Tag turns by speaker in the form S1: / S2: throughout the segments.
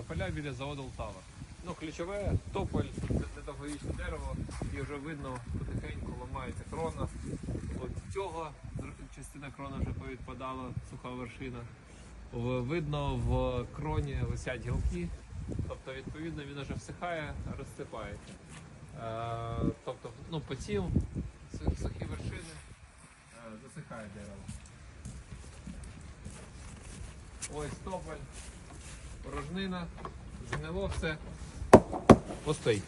S1: тополя біля заводу Лтава. Ну, ключове тополь, це довговічне дерево, і вже видно потихеньку ламається крона. От цього частина крона вже повідпадала, суха вершина. Видно, в кроні висять гілки, тобто, відповідно, він вже всихає, розсипається. Е, тобто, ну, по сухі вершини е, засихає дерево. Ось тополь, порожнина, згнило все, пустий.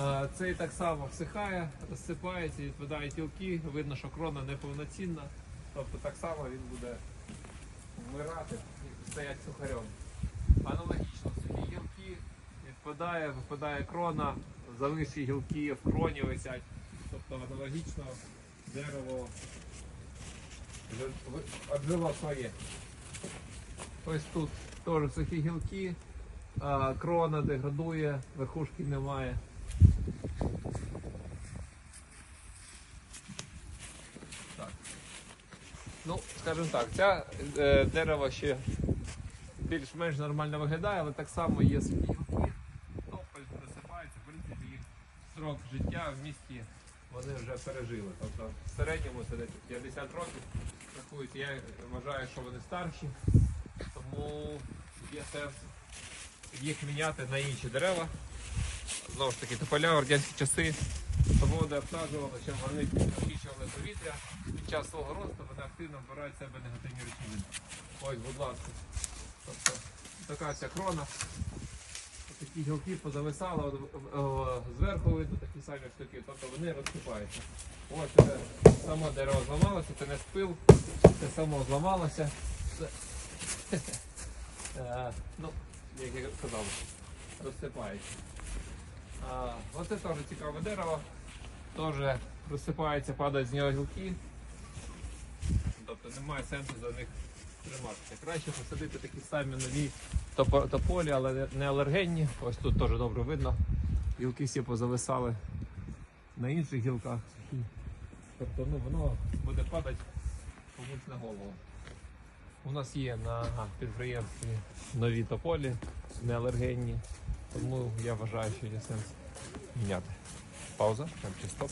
S1: Е, Цей так само всихає, розсипається, відпадають гілки, видно, що крона неповноцінна, тобто так само він буде вмирати і стоять сухарем. Аналогічно сухі гілки, відпадає, випадає крона, зависші гілки в кроні висять. Тобто аналогічно дерево вже своє. Ось тут теж сухі гілки, крона деградує, верхушки немає. Так. Ну, скажімо так, ця е, дерево ще більш-менш нормально виглядає, але так само є сухі гілки, тополь просипається, в принципі, їх срок життя в місті вони вже пережили. Тобто в середньому це десь 50 років. Я вважаю, що вони старші, тому є сенс їх міняти на інші дерева. Знову ж таки, тополя в радянські часи заводи обсаджували, щоб вони очищували повітря. Під час свого росту вони активно вбирають в себе негативні речовини. Ось, будь ласка. Тобто така ця крона. Такі гілки позависали, зверху видно такі самі штуки, тобто вони розсипаються. Ось це саме дерево зламалося, це не спил, це само зламалося. Е, ну, як я сказав, розсипається. Оце теж цікаве дерево, теж розсипається, падають з нього гілки. Тобто немає сенсу за них триматися. Краще посадити такі самі нові тополі, але не алергенні. Ось тут теж добре видно. Гілки всі позависали на інших гілках. Тобто ну, воно буде падати комусь на голову. У нас є на підприємстві нові тополі, не алергенні, тому я вважаю, що є сенс міняти. Пауза, там чи стоп.